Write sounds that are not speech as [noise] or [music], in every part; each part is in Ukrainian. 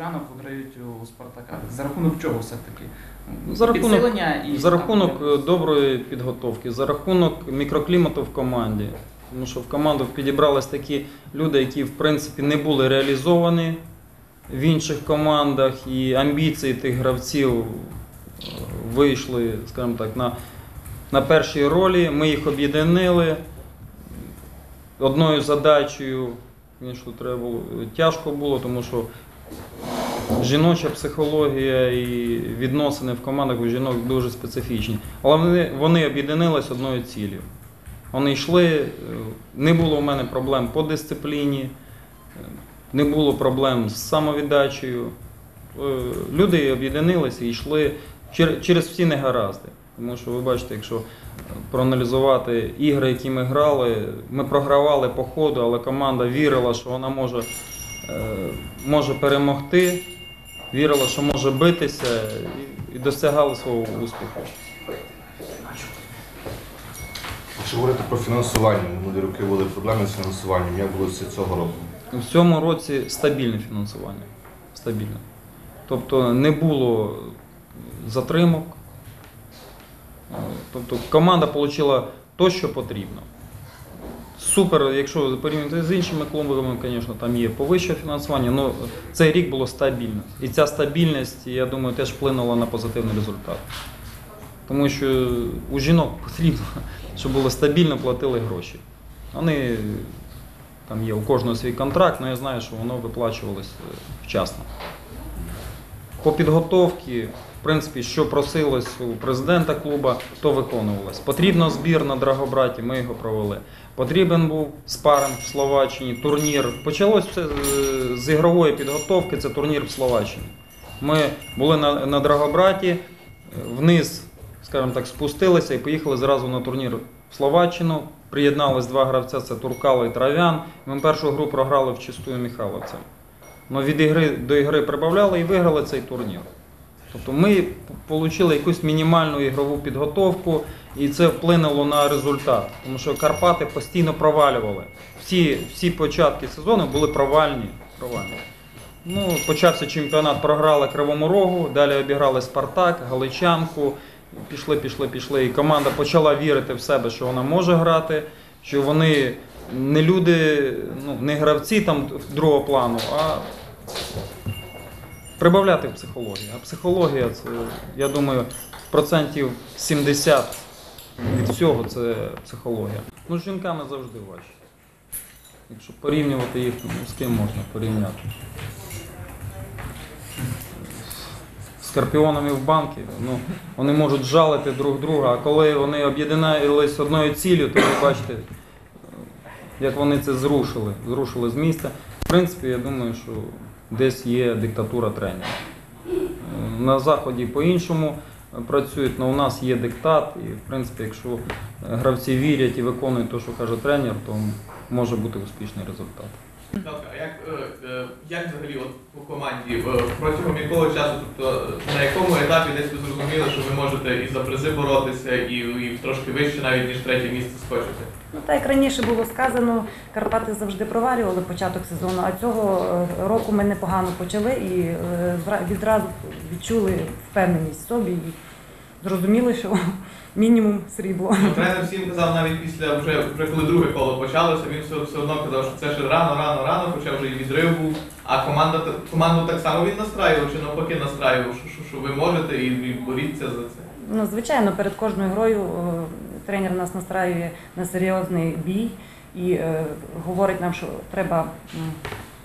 ганок виграють у Спартака. За рахунок чого все-таки? За рахунок, і за рахунок там, е, доброї підготовки, за рахунок мікроклімату в команді. Тому що в команду підібрались такі люди, які в принципі не були реалізовані в інших командах, і амбіції тих гравців е, вийшли, скажімо так, на, на першій ролі. Ми їх об'єднали. Одною задачею, звісно, треба було тяжко було, тому що жіноча психологія і відносини в командах у жінок дуже специфічні. Але вони, вони об'єдналися одною цілею. Вони йшли, е, не було в мене проблем по дисципліні, е, не було проблем з самовіддачею. Е, Люди об'єдналися і йшли через всі негаразди. Тому що ви бачите, якщо проаналізувати ігри, які ми грали, ми програвали по ходу, але команда вірила, що вона може, може перемогти, вірила, що може битися і, досягали свого успіху. Якщо говорити про фінансування, минулі роки були проблеми з фінансуванням. Як було цього року? В цьому році стабільне фінансування. Стабільне. Тобто не було затримок. Е, Тобто команда отримала те, що потрібно. Супер, якщо порівняти з іншими клубами, звісно, там є повище фінансування, але цей рік було стабільно. І ця стабільність, я думаю, теж вплинула на позитивний результат. Тому що у жінок потрібно, щоб було стабільно платили гроші. Вони там є у кожного свій контракт, але я знаю, що воно виплачувалось е, вчасно. По підготовці, принципі, що просилось у президента клуба, то виконувалось. Потрібно збір на Драгобраті, ми його провели. Потрібен був спаринг в Словаччині, турнір. Почалось все з- з ігрової підготовки, це турнір в Словаччині. Ми були на, на Драгобраті, е, вниз, скажімо так, спустилися і поїхали зразу на турнір в Словаччину. Приєднались два гравця, це Туркало і Трав'ян. Ми першу гру програли в чистую Михайловця. Від ігри до ігри прибавляли і виграли цей турнір. Тобто ми отримали якусь мінімальну ігрову підготовку, і це вплинуло на результат. Тому що Карпати постійно провалювали. Всі, всі початки сезону були провальні. провальні. Ну, почався чемпіонат, програли Кривому Рогу, далі обіграли Спартак, Галичанку. Пішли, пішли, пішли. І команда почала вірити в себе, що вона може грати, що вони не люди, ну, не гравці там другого плану, а прибавляти в психологію. А психологія це, я думаю, процентів 70 від всього це психологія. Ну, з жінками завжди важче. Якщо порівнювати їх, ну, з ким можна порівняти? Скорпіонами в банки, ну, вони можуть жалити друг друга, а коли вони об'єднались одною ціллю, то ви бачите, як вони це зрушили, зрушили з місця. В принципі, я думаю, що десь є диктатура тренера. На заході по-іншому працюють, але у нас є диктат, і в принципі, якщо е, гравці вірять і виконують те, що каже тренер, то може бути успішний результат. А як, е, е, як взагалі от по команді протягом якого часу, тобто на якому етапі десь ви зрозуміли, що ви можете і за призи боротися, і, і трошки вище навіть ніж третє місце скочити? Ну, так як раніше було сказано, Карпати завжди провалювали початок сезону, а цього е, року ми непогано почали і е, відразу відчули впевненість в собі і зрозуміли, що [laughs] мінімум срібло. Ну, Тренер всім казав навіть після вже, вже коли друге коло почалося, він все, все одно казав, що це ще рано, рано, рано, хоча вже і відрив був. А команда команду так само він настраював, чи навпаки настраював, що, що, що ви можете і, і боріться за це. Ну, звичайно, перед кожною грою е, тренер нас настраює на серйозний бій і е, говорить нам, що треба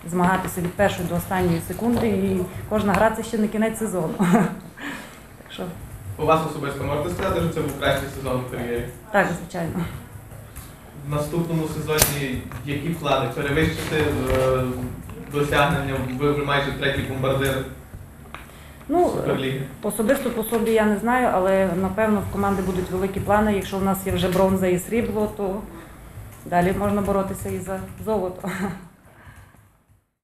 змагатися від першої до останньої секунди, і кожна гра це ще не кінець сезону. [laughs] Так що По вас особисто можете сказати, що це був кращий сезон в кар'єрі? так, звичайно. В наступному сезоні які плани? Перевищити е, досягнення, ви вже майже третій бомбардир Ну. Особисто по собі я не знаю, але напевно в команди будуть великі плани. Якщо в нас є вже бронза і срібло, то далі можна боротися і за золото.